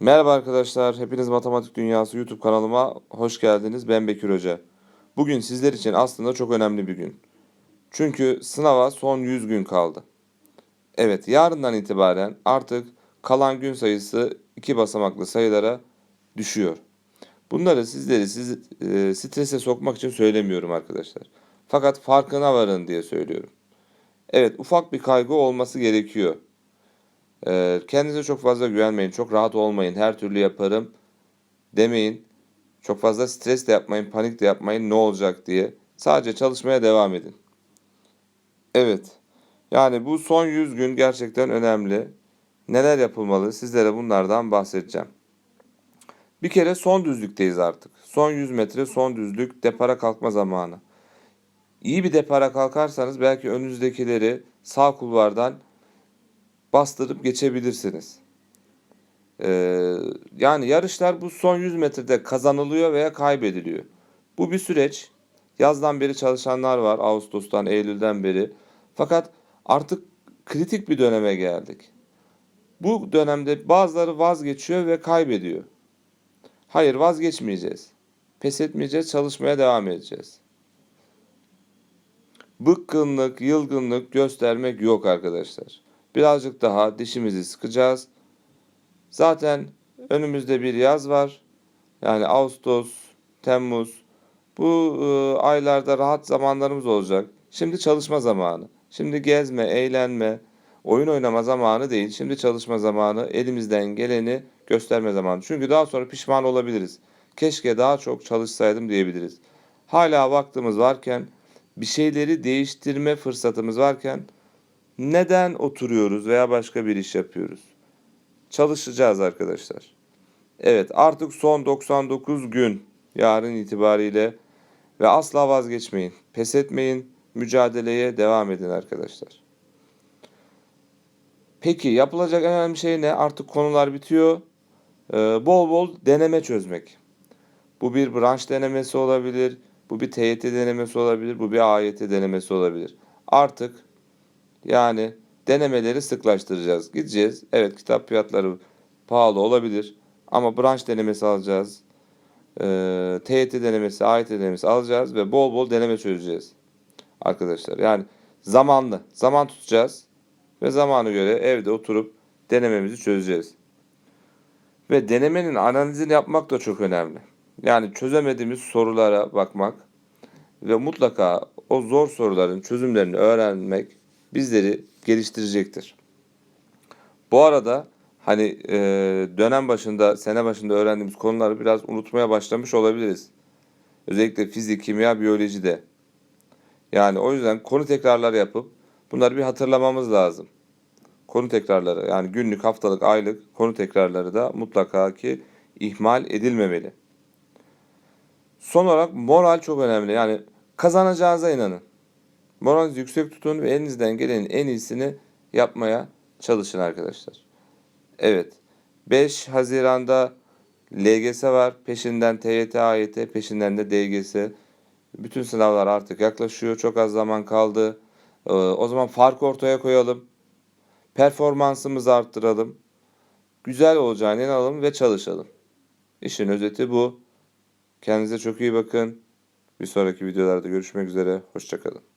Merhaba arkadaşlar, hepiniz Matematik Dünyası YouTube kanalıma hoş geldiniz. Ben Bekir Hoca. Bugün sizler için aslında çok önemli bir gün. Çünkü sınava son 100 gün kaldı. Evet, yarından itibaren artık kalan gün sayısı iki basamaklı sayılara düşüyor. Bunları sizleri siz, e, strese sokmak için söylemiyorum arkadaşlar. Fakat farkına varın diye söylüyorum. Evet, ufak bir kaygı olması gerekiyor. Ee, kendinize çok fazla güvenmeyin. Çok rahat olmayın. Her türlü yaparım demeyin. Çok fazla stres de yapmayın. Panik de yapmayın. Ne olacak diye. Sadece çalışmaya devam edin. Evet. Yani bu son 100 gün gerçekten önemli. Neler yapılmalı? Sizlere bunlardan bahsedeceğim. Bir kere son düzlükteyiz artık. Son 100 metre son düzlük depara kalkma zamanı. İyi bir depara kalkarsanız belki önünüzdekileri sağ kulvardan bastırıp geçebilirsiniz. Ee, yani yarışlar bu son 100 metrede kazanılıyor veya kaybediliyor. Bu bir süreç. Yazdan beri çalışanlar var. Ağustos'tan, Eylül'den beri. Fakat artık kritik bir döneme geldik. Bu dönemde bazıları vazgeçiyor ve kaybediyor. Hayır vazgeçmeyeceğiz. Pes etmeyeceğiz, çalışmaya devam edeceğiz. Bıkkınlık, yılgınlık göstermek yok arkadaşlar. Birazcık daha dişimizi sıkacağız. Zaten önümüzde bir yaz var. Yani Ağustos, Temmuz. Bu e, aylarda rahat zamanlarımız olacak. Şimdi çalışma zamanı. Şimdi gezme, eğlenme, oyun oynama zamanı değil. Şimdi çalışma zamanı, elimizden geleni gösterme zamanı. Çünkü daha sonra pişman olabiliriz. Keşke daha çok çalışsaydım diyebiliriz. Hala vaktimiz varken, bir şeyleri değiştirme fırsatımız varken neden oturuyoruz veya başka bir iş yapıyoruz? Çalışacağız arkadaşlar. Evet artık son 99 gün yarın itibariyle ve asla vazgeçmeyin. Pes etmeyin. Mücadeleye devam edin arkadaşlar. Peki yapılacak en önemli şey ne? Artık konular bitiyor. Ee, bol bol deneme çözmek. Bu bir branş denemesi olabilir. Bu bir TYT denemesi olabilir. Bu bir AYT denemesi olabilir. Artık yani denemeleri sıklaştıracağız. Gideceğiz. Evet kitap fiyatları pahalı olabilir. Ama branş denemesi alacağız. Ee, TYT denemesi, AYT denemesi alacağız ve bol bol deneme çözeceğiz. Arkadaşlar yani zamanlı. Zaman tutacağız. Ve zamanı göre evde oturup denememizi çözeceğiz. Ve denemenin analizini yapmak da çok önemli. Yani çözemediğimiz sorulara bakmak ve mutlaka o zor soruların çözümlerini öğrenmek bizleri geliştirecektir. Bu arada hani e, dönem başında, sene başında öğrendiğimiz konuları biraz unutmaya başlamış olabiliriz. Özellikle fizik, kimya, biyolojide. Yani o yüzden konu tekrarları yapıp bunları bir hatırlamamız lazım. Konu tekrarları yani günlük, haftalık, aylık konu tekrarları da mutlaka ki ihmal edilmemeli. Son olarak moral çok önemli. Yani kazanacağınıza inanın. Moralinizi yüksek tutun ve elinizden gelenin en iyisini yapmaya çalışın arkadaşlar. Evet. 5 Haziran'da LGS var. Peşinden TYT, AYT, peşinden de DGS. Bütün sınavlar artık yaklaşıyor. Çok az zaman kaldı. Ee, o zaman fark ortaya koyalım. Performansımızı arttıralım. Güzel olacağını inanalım ve çalışalım. İşin özeti bu. Kendinize çok iyi bakın. Bir sonraki videolarda görüşmek üzere. Hoşçakalın.